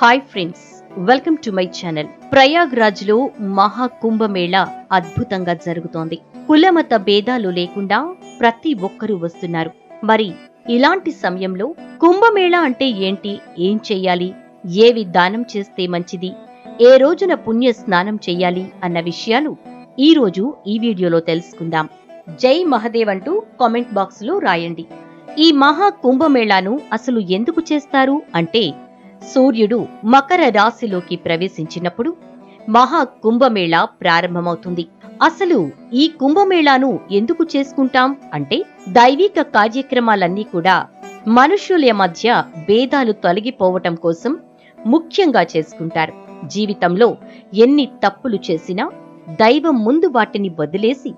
Hi friends welcome to my channel ప్రయాగ్రాజ్లో Maha Kumbh Mela అద్భుతంగా జరుగుతోంది. కులమత భేదాలు లేకుండా ప్రతి ఒక్కరూ వస్తున్నారు. మరి ఇలాంటి సమయంలో కుంభమేళ అంటే ఏంటి? ఏం చెయ్యాలి ఏవి దానం చేస్తే మంచిది? ఏ రోజున పుణ్య స్నానం చెయ్యాలి అన్న విషయాలు ఈ రోజు ఈ వీడియోలో తెలుసుకుందాం. జై మహదేవ్ అంటూ కామెంట్ బాక్స్లో రాయండి. ఈ మహా కుంభమేళాను అసలు ఎందుకు చేస్తారు? అంటే సూర్యుడు మకర రాశిలోకి ప్రవేశించినప్పుడు మహా కుంభమేళా ప్రారంభమవుతుంది. అసలు ఈ కుంభమేళాను ఎందుకు చేసుకుంటాం? అంటే దైవిక కార్యక్రమాలన్నీ కూడా మనుషుల మధ్య భేదాలు తొలగిపోవటం కోసం ముఖ్యంగా చేసుకుంటారు. జీవితంలో ఎన్ని తప్పులు చేసినా దైవం ముందు వాటిని వదిలేసి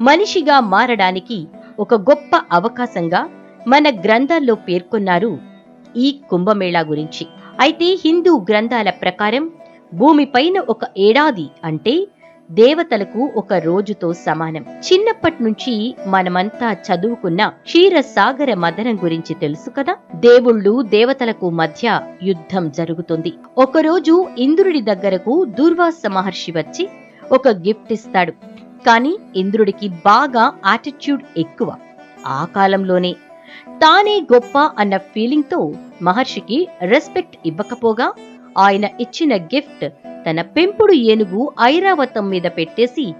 మనిషిగా మారడానికి ఒక గొప్ప అవకాశంగా మన గ్రంథాల్లో పేర్కొన్నారు ఈ కుంభమేళా గురించి. అయితే హిందూ గ్రంథాల ప్రకారం భూమిపైన ఒక ఏడాది అంటే దేవతలకు ఒక రోజుతో సమానం. చిన్నప్పటి నుంచి మనమంతా చదువుకున్న క్షీరసాగర మదనం గురించి తెలుసు కదా? దేవుళ్ళు దేవతలకు మధ్య యుద్ధం జరుగుతుంది. ఒకరోజు ఇంద్రుడి దగ్గరకు దుర్వాస మహర్షి వచ్చి ఒక గిఫ్ట్ ఇస్తాడు. కానీ ఇంద్రుడికి బాగా ఆటిట్యూడ్ ఎక్కువ. ఆ కాలంలోనే తానే గొప్ప అన్న ఫీలింగ్తో మహర్షికి రెస్పెక్ట్ ఇవ్వకపోగా ఆయన ఇచ్చిన గిఫ్ట్ తన పెంపుడు ఏనుగు ఐరావతం మీద పెట్టేసి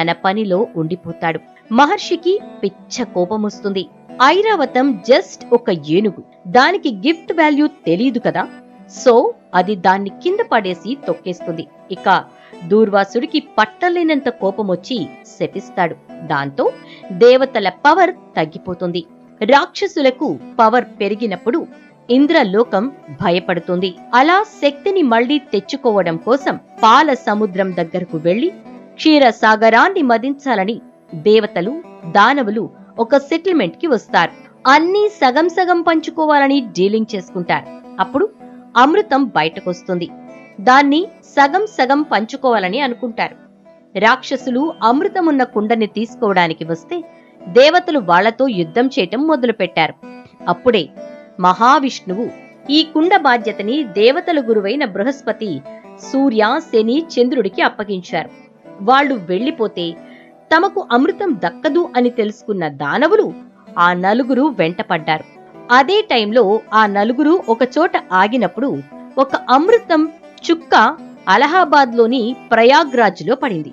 తన పనిలో ఉండిపోతాడు. మహర్షికి పిచ్చ కోపమొస్తుంది ఐరావతం జస్ట్ ఒక ఏనుగు. దానికి గిఫ్ట్ వాల్యూ తెలియదు కదా. సో అది దాన్ని కింద పడేసి తొక్కేస్తుంది. ఇక దూర్వాసుడికి పట్టలేనంత కోపమొచ్చి శపిస్తాడు. దాంతో దేవతల పవర్ తగ్గిపోతుంది. రాక్షసులకు పవర్ పెరిగినప్పుడు ఇంద్రలోకం భయపడుతుంది. అలా శక్తిని మళ్ళీ తెచ్చుకోవడం కోసం పాల సముద్రం దగ్గరకు వెళ్ళి క్షీరసాగరాన్ని మదించాలని దేవతలు దానవులు ఒక సెటిల్మెంట్కి వస్తారు. అన్నీ సగం సగం పంచుకోవాలని డీలింగ్ చేసుకుంటారు. అప్పుడు అమృతం బయటకొస్తుంది. దాన్ని సగం సగం పంచుకోవాలని అనుకుంటారు. రాక్షసులు అమృతమున్న కుండని తీసుకోవడానికి వస్తే దేవతలు వాళ్ళతో యుద్ధం చేయటం మొదలుపెట్టారు. అప్పుడే మహావిష్ణువు ఈ కుండ బాధ్యతని దేవతల గురువైన బృహస్పతి సూర్య శని చంద్రుడికి అప్పగించారు. వాళ్ళు వెళ్ళిపోతే తమకు అమృతం దక్కదు అని తెలుసుకున్న దానవులు ఆ నలుగురు వెంటపడ్డారు. అదే టైంలో ఆ నలుగురు ఒకచోట ఆగినప్పుడు ఒక అమృతం చుక్క అలహాబాద్లోని ప్రయాగ్రాజ్లో పడింది.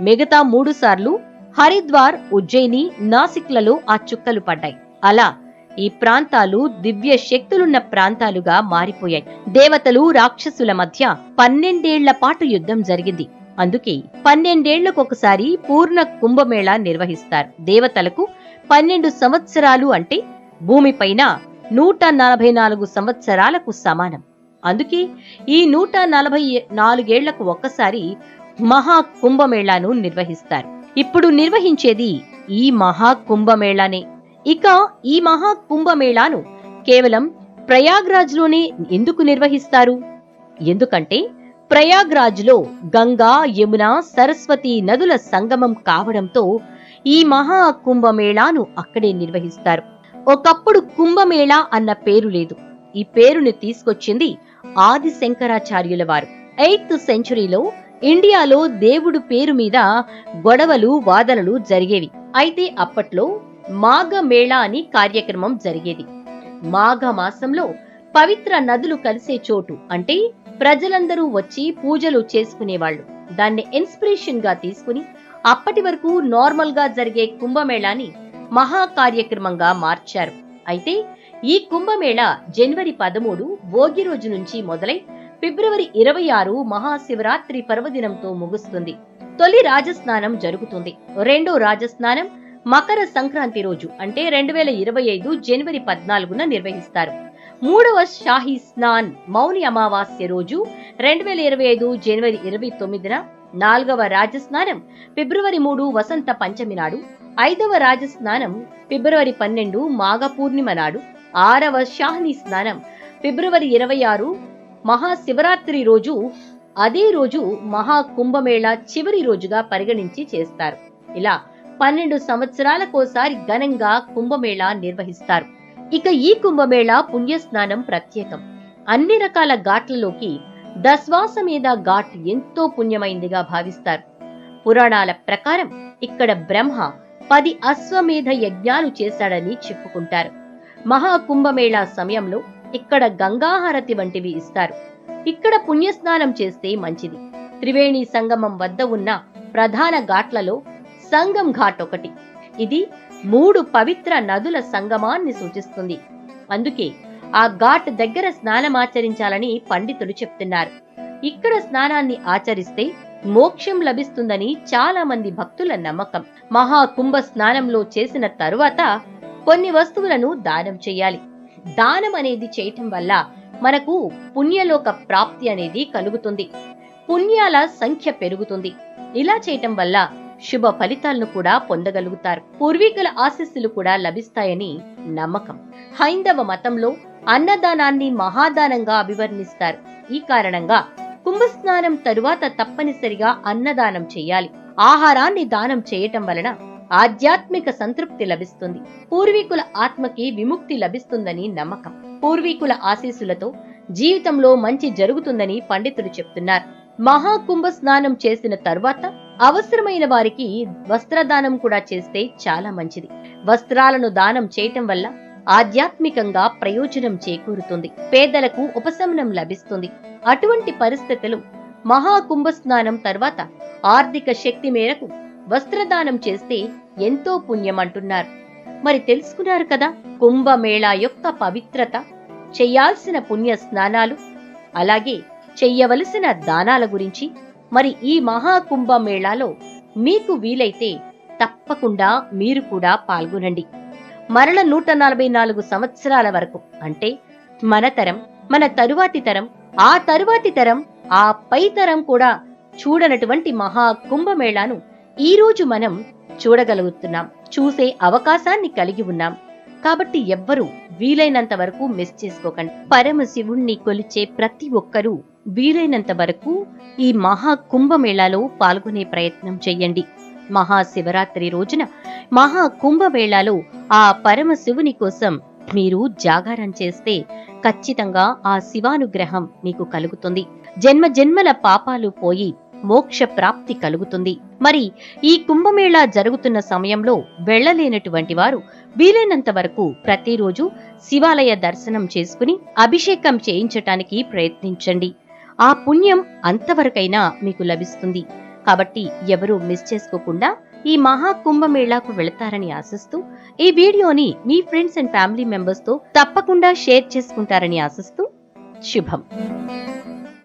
మిగతా మూడు సార్లు హరిద్వార్ ఉజ్జయిని నాసిక్లలో ఆ చుక్కలు పడ్డాయి. అలా ఈ ప్రాంతాలు దివ్య శక్తులున్న ప్రాంతాలుగా మారిపోయాయి. దేవతలు రాక్షసుల మధ్య పన్నెండేళ్ళ పాటు యుద్ధం జరిగింది. అందుకే పన్నెండేళ్ళకొకసారి పూర్ణ కుంభమేళా నిర్వహిస్తారు. దేవతలకు పన్నెండు సంవత్సరాలు అంటే భూమిపైన నూట నలభై నాలుగు సంవత్సరాలకు సమానం. అందుకే ఈ నూట నలభై నాలుగేళ్ళకు ఒక్కసారి మహా కుంభమేళాను నిర్వహిస్తారు. ఇప్పుడు నిర్వహించేది ఈ మహా కుంభమేళానే ఇక ఈ మహా కుంభమేళాను కేవలం ప్రయాగ్రాజ్లోనే ఎందుకు నిర్వహిస్తారు? ఎందుకంటే ప్రయాగ్రాజ్లో గంగా యమున సరస్వతి నదుల సంగమం కావడంతో ఈ మహా కుంభమేళాను అక్కడే నిర్వహిస్తారు. ఒకప్పుడు కుంభమేళా అన్న పేరు లేదు. ఈ పేరుని తీసుకొచ్చింది ఆది శంకరాచార్యుల వారు. ఎయిత్ సెంచురీలో ఇండియాలో దేవుడు పేరు మీద గొడవలు వాదనలు జరిగేవి. అయితే అప్పట్లో మాఘ మేళా అని కార్యక్రమం జరిగేది. మాఘ మాసంలో పవిత్ర నదులు కలిసే చోటు అంటే ప్రజలందరూ వచ్చి పూజలు చేసుకునేవాళ్ళు దాన్ని ఇన్స్పిరేషన్గా తీసుకుని అప్పటి వరకు నార్మల్గా జరిగే కుంభమేళాని మహా కార్యక్రమంగా మార్చారు. అయితే ఈ కుంభమేళ జనవరి పదమూడు భోగి రోజు నుంచి మొదలై ఫిబ్రవరి ఇరవై ఆరు మహాశివరాత్రి పర్వదినంతో ముగుస్తుంది. తొలి రాజస్నానం జరుగుతుంది. రెండో రాజస్నానం మకర సంక్రాంతి రోజు అంటే రెండు వేల ఇరవై ఐదు జనవరి పద్నాలుగున నిర్వహిస్తారు. మూడవ షాహీ స్నాన్ మౌని అమావాస్య రోజు రెండు వేల ఇరవై ఐదు జనవరి ఇరవై తొమ్మిదిన. నాలుగవ రాజస్నానం ఫిబ్రవరి మూడు వసంత పంచమి నాడు. ఐదవ రాజస్నానం ఫిబ్రవరి పన్నెండు మాఘ పూర్ణిమ నాడు. ఆరవ షాహ్ని స్నానం ఫిబ్రవరి ఇరవై ఆరు మహాశివరాత్రి రోజు అదే రోజు మహా కుంభమేళా చివరి రోజుగా పరిగణించి చేస్తారు. ఇలా పన్నెండు సంవత్సరాలకోసారి ఘనంగా కుంభమేళా నిర్వహిస్తారు. ఇక ఈ కుంభమేళా పుణ్యస్నానం ప్రత్యేకం. అన్ని రకాల ఘాట్లలోకి దశ్వాసమేధ ఘాట్ ఎంతో పుణ్యమైందిగా భావిస్తారు. పురాణాల ప్రకారం ఇక్కడ బ్రహ్మ పది అశ్వమేధ యజ్ఞాలు చేశాడని చెప్పుకుంటారు. మహాకుంభమేళా సమయంలో ఇక్కడ గంగాహారతి వంటివి ఇస్తారు. ఇక్కడ పుణ్యస్నానం చేస్తే మంచిది. త్రివేణి సంగమం వద్ద ఉన్న ప్రధాన ఘాట్లలో సంగం ఘాట్ ఒకటి. ఇది మూడు పవిత్ర నదుల సంగమాన్ని సూచిస్తుంది. అందుకే ఆ ఘాట్ దగ్గర స్నానమాచరించాలని పండితులు చెప్తున్నారు. ఇక్కడ స్నానాన్ని ఆచరిస్తే మోక్షం లభిస్తుందని చాలా మంది భక్తుల నమ్మకం. మహాకుంభ స్నానంలో చేసిన తరువాత కొన్ని వస్తువులను దానం చేయాలి. దానం అనేది చేయటం వల్ల మనకు పుణ్యలోక ప్రాప్తి అనేది కలుగుతుంది. పుణ్యాల సంఖ్య పెరుగుతుంది. ఇలా చేయటం వల్ల శుభ ఫలితాలను కూడా పొందగలుగుతారు. పూర్వీకుల ఆశీస్సులు కూడా లభిస్తాయని నమ్మకం. హైందవ మతంలో అన్నదానాన్ని మహాదానంగా అభివర్ణిస్తారు. ఈ కారణంగా కుంభస్నానం తరువాత తప్పనిసరిగా అన్నదానం చేయాలి. ఆహారాన్ని దానం చేయటం వలన ఆధ్యాత్మిక సంతృప్తి లభిస్తుంది. పూర్వీకుల ఆత్మకి విముక్తి లభిస్తుందని నమ్మకం. పూర్వీకుల ఆశీస్సులతో జీవితంలో మంచి జరుగుతుందని పండితులు చెప్తున్నారు. మహాకుంభ స్నానం చేసిన తర్వాత అవసరమైన వారికి వస్త్రదానం కూడా చేస్తే చాలా మంచిది. వస్త్రాలను దానం చేయటం వల్ల ఆధ్యాత్మికంగా ప్రయోజనం చేకూరుతుంది. పేదలకు ఉపశమనం లభిస్తుంది. అటువంటి పరిస్థితులు మహాకుంభ స్నానం తర్వాత ఆర్థిక శక్తి మేరకు వస్త్రదానం చేస్తే ఎంతో పుణ్యం అంటున్నారు మరి తెలుసుకున్నారు కదా కుంభమేళా యొక్క పవిత్రత. చేయాల్సిన పుణ్య స్నానాలు అలాగే చెయ్యవలసిన దానాల గురించి. మరి ఈ మహాకుంభమేళాలో మీకు వీలైతే తప్పకుండా మీరు కూడా పాల్గొనండి. మరల నూట నలభై నాలుగు సంవత్సరాల వరకు అంటే మన తరం మన తరువాతి తరం ఆ తరువాతి తరం ఆ పై తరం కూడా చూడనటువంటి మహా కుంభమేళాను ఈ రోజు మనం చూడగలుగుతున్నాం. చూసే అవకాశాన్ని కలిగి ఉన్నాం. కాబట్టి ఎవ్వరూ వీలైనంత వరకు మిస్ చేసుకోకండి. పరమశివుణ్ణి కొలిచే ప్రతి ఒక్కరూ వీలైనంత వరకు ఈ మహా కుంభమేళాలో పాల్గొనే ప్రయత్నం చెయ్యండి మహాశివరాత్రి రోజున మహా కుంభమేళాలో ఆ పరమశివుని కోసం మీరు జాగారం చేస్తే ఖచ్చితంగా ఆ శివానుగ్రహం మీకు కలుగుతుంది. జన్మ జన్మల పాపాలు పోయి మోక్ష ప్రాప్తి కలుగుతుంది. మరి ఈ కుంభమేళా జరుగుతున్న సమయంలో వెళ్ళలేనటువంటి వారు వీలైనంత వరకు ప్రతిరోజు శివాలయ దర్శనం చేసుకుని అభిషేకం చేయించటానికి ప్రయత్నించండి. ఆ పుణ్యం అంతవరకైనా మీకు లభిస్తుంది. కాబట్టి ఎవరూ మిస్ చేసుకోకుండా ఈ మహా కుంభమేళాకు వెళతారని ఆశిస్తూ ఈ వీడియోని మీ ఫ్రెండ్స్ అండ్ ఫ్యామిలీ మెంబర్స్తో తప్పకుండా షేర్ చేసుకుంటారని ఆశిస్తూ శుభం.